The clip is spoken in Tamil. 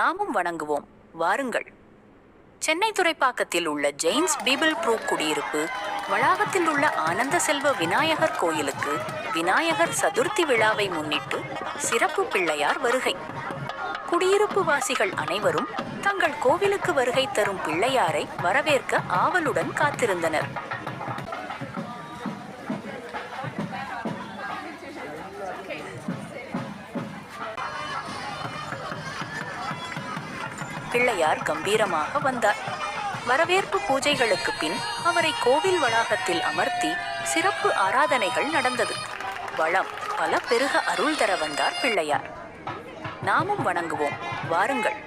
நாமும் வணங்குவோம். வாருங்கள். சென்னை துறைப்பாக்கத்தில் உள்ள ஜெயின்ஸ் பீபிள் ப்ரூ குடியிருப்பு வளாகத்தில் உள்ள ஆனந்த செல்வ விநாயகர் கோயிலுக்கு விநாயகர் சதுர்த்தி விழாவை முன்னிட்டு சிறப்பு பிள்ளையார் வருகை. குடியிருப்பு வாசிகள் அனைவரும் தங்கள் கோவிலுக்கு வருகை தரும் பிள்ளையாரை வரவேற்க ஆவலுடன் காத்திருந்தனர். பிள்ளையார் கம்பீரமாக வந்தார். வரவேற்பு பூஜைகளுக்கு பின் அவரை கோவில் வளாகத்தில் அமர்த்தி சிறப்பு ஆராதனைகள் நடந்தது. வளம் பல பெருக அருள் தர வந்தார் பிள்ளையார். நாமும் வணங்குவோம். வாருங்கள்.